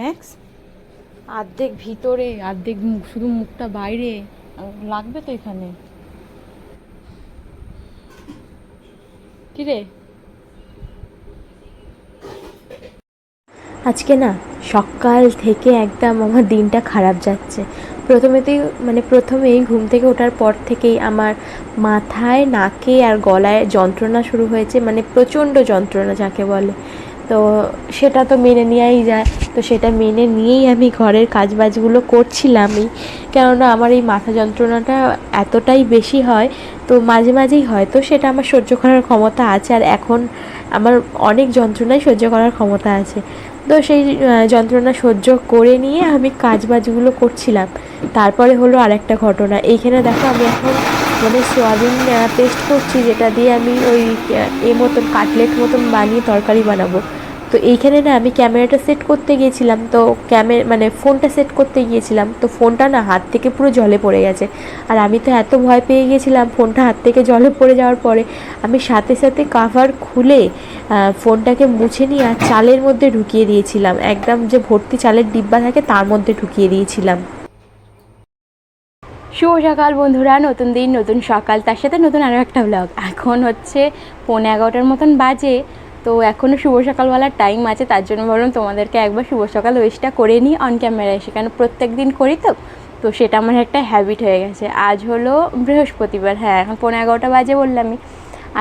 Max ভিতরে মুখ, শুধু মুখটা বাইরে, লাগবে তো এখানে। কিরে? আজকে না, সকাল থেকে একদম আমার দিনটা খারাপ যাচ্ছে। প্রথমেতেই মানে প্রথমেই ঘুম থেকে ওঠার পর থেকেই আমার মাথায়, নাকে আর গলায় যন্ত্রণা শুরু হয়েছে মানে প্রচণ্ড যন্ত্রণা, যাকে বলে। তো সেটা তো মেনে নেওয়াই যায়। তো সেটা মেনে নিয়েই আমি ঘরের কাজবাজগুলো করছিলামই। কেননা আমার এই মাথা যন্ত্রণাটা এতটাই বেশি হয়, তো মাঝে মাঝেই হয় তো সেটা আমার সহ্য করার ক্ষমতা আছে। আর এখন আমার অনেক যন্ত্রণাই সহ্য করার ক্ষমতা আছে। তো সেই যন্ত্রণা সহ্য করে নিয়ে আমি কাজ বাজগুলো করছিলাম। তারপরে হলো আরেকটা ঘটনা। এইখানে দেখো আমি এখন মানে সোয়াবিন পেস্ট করছি, যেটা দিয়ে আমি ওই এ মতন, কাটলেট মতন বানিয়ে তরকারি বানাবো। তো এইখানে না আমি ক্যামেরাটা সেট করতে গিয়েছিলাম, তো ক্যামেরা মানে ফোনটা সেট করতে গিয়েছিলাম, তো ফোনটা না হাত থেকে পুরো জলে পড়ে গেছে। আর আমি তো এত ভয় পেয়ে গেছিলাম ফোনটা হাত থেকে জলে পড়ে যাওয়ার পরে। আমি সাথে সাথে কাভার খুলে ফোনটাকে মুছে নিয়ে আর চালের মধ্যে ঢুকিয়ে দিয়েছিলাম। একদম যে ভর্তি চালের ডিব্বা থাকে তার মধ্যে ঢুকিয়ে দিয়েছিলাম। শুভ সকাল বন্ধুরা, নতুন দিন, নতুন সকাল। তার সাথে নতুন আরও একটা ব্লগ এখন হচ্ছে পৌনে এগারোটার মতন বাজে। তো এখনও শুভ সকালবেলার টাইম আছে, তার জন্য ভাবলাম তোমাদেরকে একবার শুভ সকাল ওয়েস্টটা করে নিই অন ক্যামেরা এসে, কেন প্রত্যেক দিন করি তো তো সেটা আমার একটা হ্যাবিট হয়ে গেছে। আজ হলো বৃহস্পতিবার হ্যাঁ এখন পৌনে এগারোটা বাজে বললামই।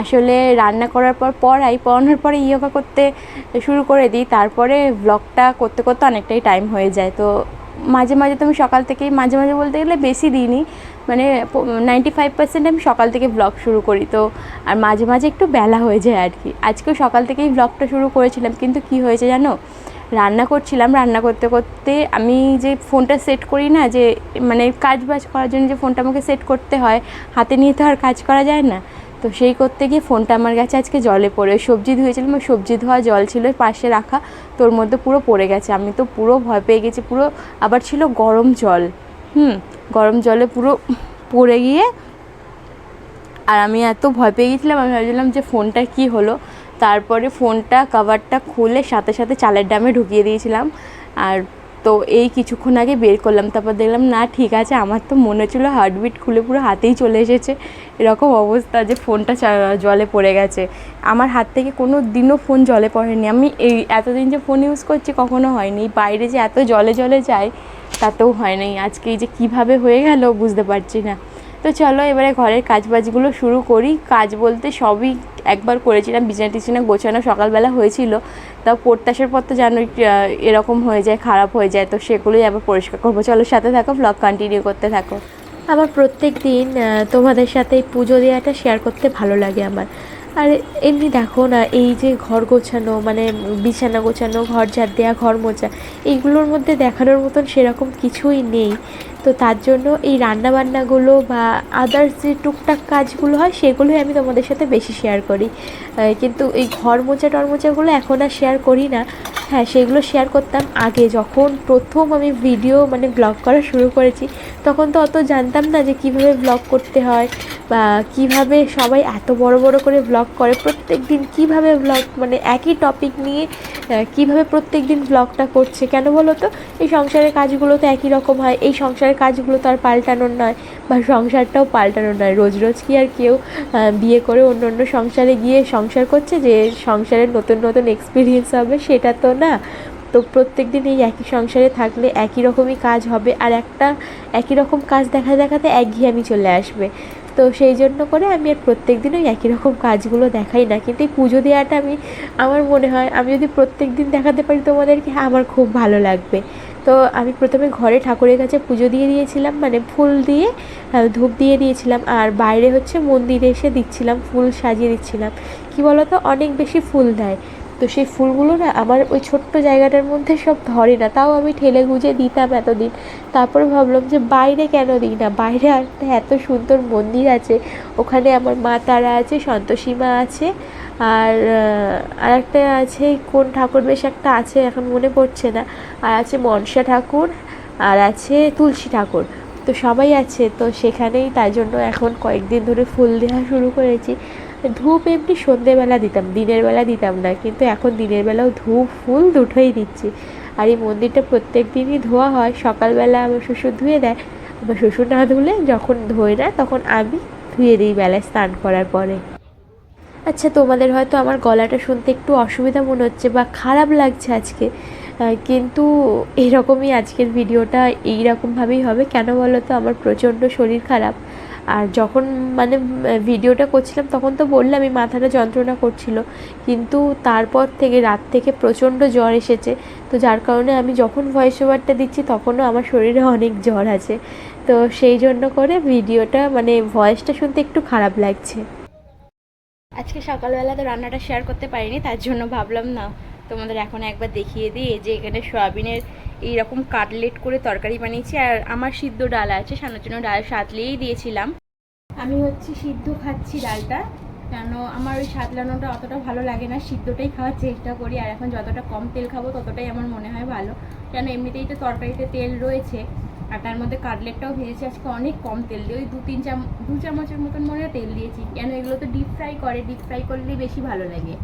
আসলে রান্না করার পর পড়াই পড়ানোর পরে ইয়োগা করতে শুরু করে দিই, তারপরে ব্লগটা করতে করতে অনেকটাই টাইম হয়ে যায়। তো মাঝে মাঝে তো আমি সকাল থেকেই, মাঝে মাঝে বলতে গেলে বেশি দিইনি মানে নাইনটি ফাইভ পার্সেন্ট আমি সকাল থেকে ব্লগ শুরু করি। তো আর মাঝে মাঝে একটু বেলা হয়ে যায় আর কি। আজকেও সকাল থেকেই ব্লগটা শুরু করেছিলাম, কিন্তু কি হয়েছে জানো? রান্না করছিলাম, রান্না করতে করতে আমি যে ফোনটা সেট করি না, যে মানে কাজ বাজ করার জন্য যে ফোনটা আমাকে সেট করতে হয়, হাতে নিয়ে তো আর কাজ করা যায় না। তো সেই করতে গিয়ে ফোনটা আমার কাছে আজকে জলে পড়ে। সবজি ধুয়েছিলাম সবজি ধোয়া জল ছিল পাশে রাখা, তোর মধ্যে পুরো পড়ে গেছে। আমি তো পুরো ভয় পেয়ে গেছি, পুরো আবার ছিল গরম জল। হুম, গরম জলে পুরো পড়ে গিয়ে আর আমি এত ভয় পেয়ে গেছিলাম আমি ভাবছিলাম যে ফোনটা কি হলো। তারপরে ফোনটা কভারটা খুলে সাথে সাথে চালের ডামে ঢুকিয়ে দিয়েছিলাম। আর তো এই কিছুক্ষণ আগে বের করলাম, তারপর দেখলাম, না, ঠিক আছে, আমার তো মনে হচ্ছিল হার্টবিট খুলে পুরো হাতেই চলে এসেছে। এরকম অবস্থা যে ফোনটা জলে পড়ে গেছে। আমার হাত থেকে কোনো দিনও ফোন জলে পড়েনি। আমি এই, এতদিন যে ফোন ইউজ করছি কখনো হয়নি। বাইরে যে এত জলে জলে যায়, তাতেও হয় নাই। আজকে এই যে কীভাবে হয়ে গেল বুঝতে পারছি না। তো চলো এবারে ঘরের কাজবাজগুলো শুরু করি। কাজ বলতে সবই একবার করেছিলাম বিছানা টিছানা গোছানো সকালবেলা হয়েছিল। তাও পড়তে আসার পর তো আহ, এরকম হয়ে যায় খারাপ হয়ে যায় তো সেগুলোই আবার পরিষ্কার করব। চলো সাথে থাকো ব্লগ কন্টিনিউ করতে থাকো। আমার প্রত্যেক দিন তোমাদের সাথে এই পুজো দেওয়াটা শেয়ার করতে ভালো লাগে আমার। আর এমনি দেখো না এই যে ঘর গোছানো মানে বিছানা গোছানো ঘর ঝাড় দেওয়া ঘর মোছা এইগুলোর মধ্যে দেখানোর মতন সেরকম কিছুই নেই। তো তার জন্য এই রান্নাবান্নাগুলো বা আদার্স যে টুকটাক কাজগুলো হয়, সেগুলোই আমি তোমাদের সাথে বেশি শেয়ার করি। কিন্তু এই ঘর মোচা টর মোছাগুলো এখন আর শেয়ার করি না। হ্যাঁ সেগুলো শেয়ার করতাম আগে। যখন প্রথম আমি ভিডিও মানে ব্লগ করা শুরু করেছি, তখন তো অত জানতাম না যে কীভাবে ব্লগ করতে হয় বা কীভাবে সবাই এত বড় বড় করে ব্লগ করে। প্রত্যেক দিন কীভাবে ব্লগ মানে একই টপিক নিয়ে কীভাবে প্রত্যেক দিন ব্লগটা করছে? কেন বলো তো? এই সংসারের কাজগুলো তো একই রকম হয়। এই সংসারের কাজগুলো তো আর পাল্টানোর নয় বা সংসারটাও পাল্টানোর নয়। রোজ রোজ কি আর কেউ বিয়ে করে অন্য অন্য সংসারে গিয়ে সংসার করছে যে সংসারের নতুন নতুন এক্সপিরিয়েন্স হবে, সেটা তো না। তো প্রত্যেক দিন এই একই সংসারে থাকলে একই রকমই কাজ হবে আর একটা একই রকম কাজ দেখা দেখাতে একঘেয়েমি চলে আসবে। তো সেই জন্য করে আমি আর প্রত্যেক দিন ওই একই রকম কাজগুলো দেখাই না। কিন্তু এই পুজো দেওয়াটা আমি, আমার মনে হয় আমি যদি প্রত্যেক দিন দেখাতে পারি তোমাদেরকে, আমার খুব ভালো লাগবে। তো আমি প্রথমে ঘরে ঠাকুরের কাছে পুজো দিয়ে দিয়েছিলাম মানে ফুল দিয়ে ধূপ দিয়ে দিয়েছিলাম আর বাইরে হচ্ছে মন্দিরে এসে দিচ্ছিলাম, ফুল সাজিয়ে দিচ্ছিলাম। কি বলো তো অনেক বেশি ফুল দেয়। তো সেই ফুলগুলো না আমার ওই ছোট্ট জায়গাটার মধ্যে সব ধরে না, তাও আমি ঠেলে গুঁজে দিতাম এতদিন। তারপরে ভাবলাম যে বাইরে কেন দিই না? বাইরে একটা এত সুন্দর মন্দির আছে, ওখানে আমার মা তারা আছে, সন্তোষী মা আছে আর আর একটা আছে, কোন ঠাকুর বেশ একটা আছে, এখন মনে পড়ছে না। আর আছে মনসা ঠাকুর, আর আছে তুলসী ঠাকুর। তো সবাই আছে, তো সেখানেই তাই জন্য এখন কয়েকদিন ধরে ফুল দেওয়া শুরু করেছি। ধূপ এমনি সন্ধেবেলা দিতাম, দিনের বেলা দিতাম না, কিন্তু এখন দিনের বেলাও ধূপ, ফুল দুটোই দিচ্ছি। আর এই মন্দিরটা প্রত্যেক দিনই ধোয়া হয়, সকালবেলা আমার শ্বশুর ধুয়ে দেয়। আবার শ্বশুর না ধুলে যখন ধোয় না, তখন আমি ধুয়ে দিই বেলায় স্নান করার পরে। আচ্ছা তোমাদের হয়তো আমার গলাটা শুনতে একটু অসুবিধা মনে হচ্ছে বা খারাপ লাগছে আজকে। কিন্তু এরকমই আজকের ভিডিওটা এই রকমভাবেই হবে। কেন বলো তো, আমার প্রচণ্ড শরীর খারাপ। আর যখন মানে ভিডিওটা করছিলাম তখন তো বললামই মাথাটা যন্ত্রণা করছিল। কিন্তু তারপর থেকে, রাত থেকে প্রচণ্ড জ্বর এসেছে। তো যার কারণে আমি যখন ভয়েস ওভারটা দিচ্ছি তখনও আমার শরীরে অনেক জ্বর আছে। তো সেই জন্য করে ভিডিওটা মানে ভয়েসটা শুনতে একটু খারাপ লাগছে। আজকে সকালবেলা তো রান্নাটা শেয়ার করতে পারিনি, তার জন্য ভাবলাম, না, তোমাদের এখন একবার দেখিয়ে দিই। যে এখানে সয়াবিনের এইরকম কাটলেট করে তরকারি বানিয়েছি, আর আমার সিদ্ধ ডাল আছে সানোর জন্য ডাল সাতলেই দিয়েছিলাম। আমি হচ্ছে সিদ্ধ খাচ্ছি ডালটা, কেন আমার ওই সাতলানোটা অতটা ভালো লাগে না, সিদ্ধটাই খাওয়ার চেষ্টা করি, আর এখন যতটা কম তেল খাব ততটাই আমার মনে হয় ভালো। কেন, এমনিতেই তো তরকারিতে তেল রয়েছে। আর তার মধ্যে কাটলেটটাও ভেজেছি। আজকে অনেক কম তেল দিয়ে। ওই দু, তিন চাম, দু চামচের মতন মনে হয় তেল দিয়েছি। কেন এগুলো তো ডিপ ফ্রাই করে। ডিপ ফ্রাই করলেই বেশি ভালো লাগে।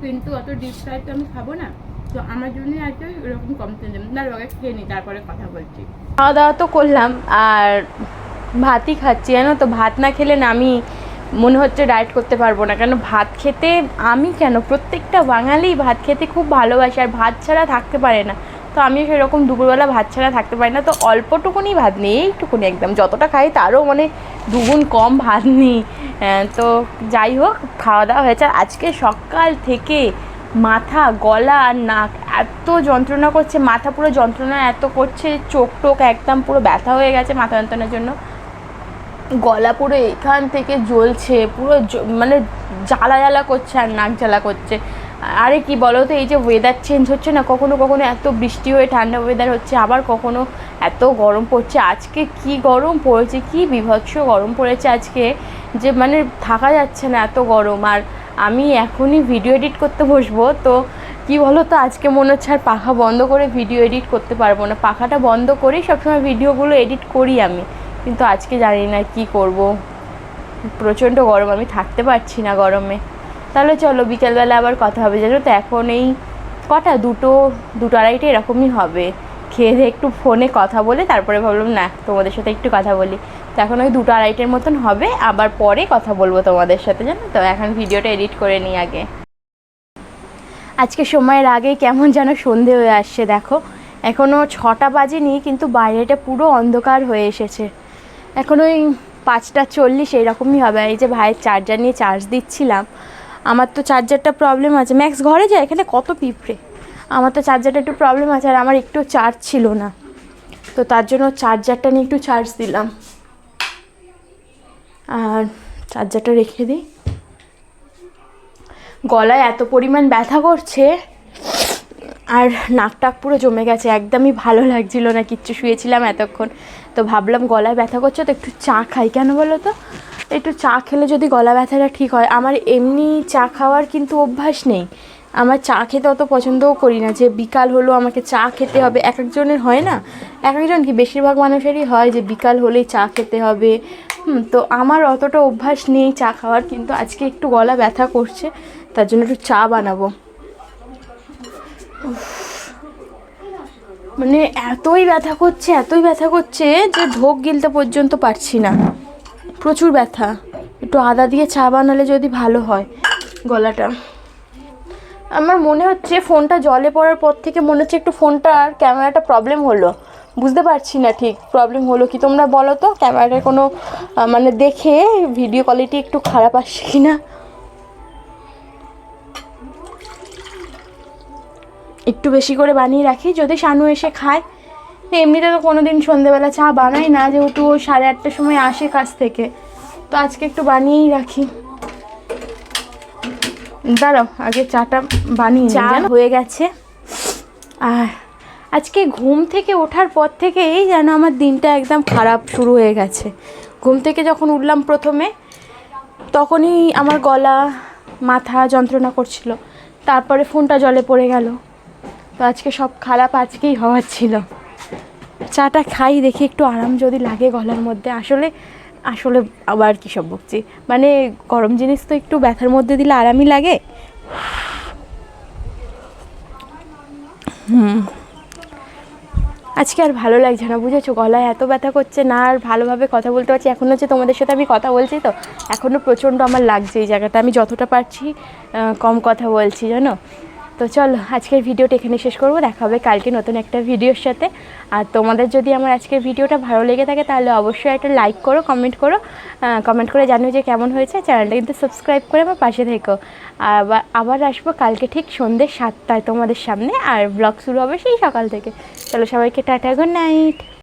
কিন্তু অত ডিপ ফ্রাই তো আমি খাব না। তো আমার জন্য আজকে এরকম কম তেল দেবেন না আগে খেয়ে নিই তারপরে কথা বলছি। খাওয়া দাওয়া তো করলাম, আর ভাতই খাচ্ছি। জানো তো, ভাত না খেলে না আমি মনে হচ্ছে ডায়েট করতে পারব না। কেন ভাত খেতে আমি কেন? প্রত্যেকটা বাঙালি ভাত খেতে খুব ভালোবাসে আর ভাত ছাড়া থাকতে পারে না। তো আমি সেরকম দুপুরবেলা ভাত ছাড়া থাকতে পারি না। তো অল্পটুকুনি ভাত নেই, এইটুকুনি একদম। যতটা খাই তারও মানে দুগুণ কম ভাত নিই। তো যাই হোক, খাওয়া দাওয়া হয়েছে। আর আজকে সকাল থেকে মাথা, গলা আর নাক এত যন্ত্রণা করছে। মাথা পুরো যন্ত্রণা এত করছে চোখ টোক একদম পুরো ব্যথা হয়ে গেছে মাথা যন্ত্রণার জন্য। গলা পুরো এখান থেকে জ্বলছে, পুরো মানে জ্বালা জ্বালা করছে আর নাক জ্বালা করছে। আরে কি বলো তো, এই যে ওয়েদার চেঞ্জ হচ্ছে না, কখনো কখনো এত বৃষ্টি হয়ে ঠান্ডা ওয়েদার হচ্ছে, আবার কখনো এত গরম পড়ছে। আজকে কি গরম পড়েছে, কি বিভৎস গরম পড়েছে আজকে, যে মানে থাকা যাচ্ছে না এত গরম। আর আমি এখনই ভিডিও এডিট করতে বসবো, তো কি বলো তো, আজকে মনে হচ্ছে আর পাখা বন্ধ করে ভিডিও এডিট করতে পারব না। পাখাটা বন্ধ করেই সবসময় ভিডিওগুলো এডিট করি আমি। কিন্তু আজকে জানি না কি করব। প্রচণ্ড গরম, আমি থাকতে পারছি না গরমে। তাহলে চলো, বিকেলবেলা আবার কথা হবে, জানো তো? এখন এই কটা? দুটো দুটো আড়াইটে এরকমই হবে। খেয়ে দিয়ে একটু ফোনে কথা বলে, তারপরে ভাবলাম, না, তোমাদের সাথে একটু কথা বলি। তো এখন ওই দুটো আড়াইটের মতন হবে, আবার পরে কথা বলব তোমাদের সাথে, জানো তো? এখন ভিডিওটা এডিট করে নিই আগে। আজকে সময়ের আগে কেমন যেন সন্ধে হয়ে আসছে, দেখো। এখনও ছটা বাজেনি, কিন্তু বাইরেটা পুরো অন্ধকার হয়ে এসেছে। এখন ওই পাঁচটা চল্লিশ এইরকমই হবে। এই যে ভাইয়ের চার্জার নিয়ে চার্জ দিচ্ছিলাম, আমার তো চার্জারটা প্রবলেম আছে। ম্যাক্স ঘরে যায়, এখানে কত পিঁপড়ে? আমার তো চার্জারটা একটু প্রবলেম আছে, আর আমার একটু চার্জ ছিল না। তো তার জন্য চার্জারটা নিয়ে একটু চার্জ দিলাম। আর চার্জারটা রেখে দিই। গলায় এত পরিমাণ ব্যথা করছে আর নাক টাক পুরো জমে গেছে, একদমই ভালো লাগছিল না, কিচ্ছু শুয়েছিলাম এতক্ষণ। তো ভাবলাম গলায় ব্যথা করছে, তো একটু চা খাই। কেন বলো তো? একটু চা খেলে যদি গলা ব্যথাটা ঠিক হয়, আমার এমনি চা খাওয়ার কিন্তু অভ্যাস নেই। আমার চা খেতে অত পছন্দও করি না, যে বিকাল হলো আমাকে চা খেতে হবে, এক একজনের হয় না? এক একজন কি? বেশিরভাগ মানুষেরই হয় যে বিকাল হলেই চা খেতে হবে। তো আমার অতটা অভ্যাস নেই চা খাওয়ার, কিন্তু আজকে একটু গলা ব্যথা করছে, তার জন্য একটু চা বানাবো। মানে এতই ব্যথা করছে, এতই ব্যথা করছে যে ঢোক গিলতে পর্যন্ত পারছি না। প্রচুর ব্যথা। একটু আদা দিয়ে চা বানালে যদি ভালো হয় গলাটা। আমার মনে হচ্ছে ফোনটা জলে পড়ার পর থেকে মনে হচ্ছে একটু ফোনটার ক্যামেরাটা প্রবলেম হলো। বুঝতে পারছি না ঠিক প্রবলেম হলো কি। তোমরা বলো তো, ক্যামেরাটার কোনো মানে দেখে ভিডিও কোয়ালিটি একটু খারাপ আসছে কি না একটু বেশি করে বানিয়ে রাখি। যদি শানু এসে খায় এমনিতে তো কোনো দিন সন্ধেবেলা চা বানাই না যেহেতু ও সাড়ে আটটার সময় আসে কাজ থেকে। তো আজকে একটু বানিয়েই রাখি। দাঁড়াও আগে চাটা বানিয়ে চা হয়ে গেছে। আর আজকে ঘুম থেকে ওঠার পর থেকেই যেন আমার দিনটা একদম খারাপ শুরু হয়ে গেছে। ঘুম থেকে যখন উঠলাম প্রথমে তখনই আমার গলা মাথা যন্ত্রণা করছিল। তারপরে ফোনটা জলে পড়ে গেল। তো আজকে সব খারাপ আজকেই হওয়ার ছিল। চাটা খাই, দেখি একটু আরাম যদি লাগে গলার মধ্যে। আসলে আসলে আবার কী সব বকছি? মানে গরম জিনিস তো একটু ব্যথার মধ্যে দিলে আরামই লাগে। হুম। আজকে আর ভালো লাগছে না, বুঝেছ? গলায় এত ব্যথা করছে, না আর ভালোভাবে কথা বলতে পারছি। এখন হচ্ছে তোমাদের সাথে আমি কথা বলছি তো। এখনও প্রচণ্ড আমার লাগছে এই জায়গাটা। আমি যতটা পারছি কম কথা বলছি, জানো? তো চলো, আজকের ভিডিওটা এখানে শেষ করব। দেখা হবে কালকে নতুন একটা ভিডিওর সাথে। আর তোমাদের যদি আমার আজকের ভিডিওটা ভালো লেগে থাকে, তাহলে অবশ্যই একটা লাইক করো কমেন্ট করো। কমেন্ট করে জানিও যে কেমন হয়েছে। চ্যানেলটা কিন্তু সাবস্ক্রাইব করে আমার পাশে থেকো। আবার আবার আসব কালকে ঠিক সন্ধ্যে সাতটায় তোমাদের সামনে। আর ব্লগ শুরু হবে সেই সকাল থেকে। চলো সবাইকে টাটা গুড নাইট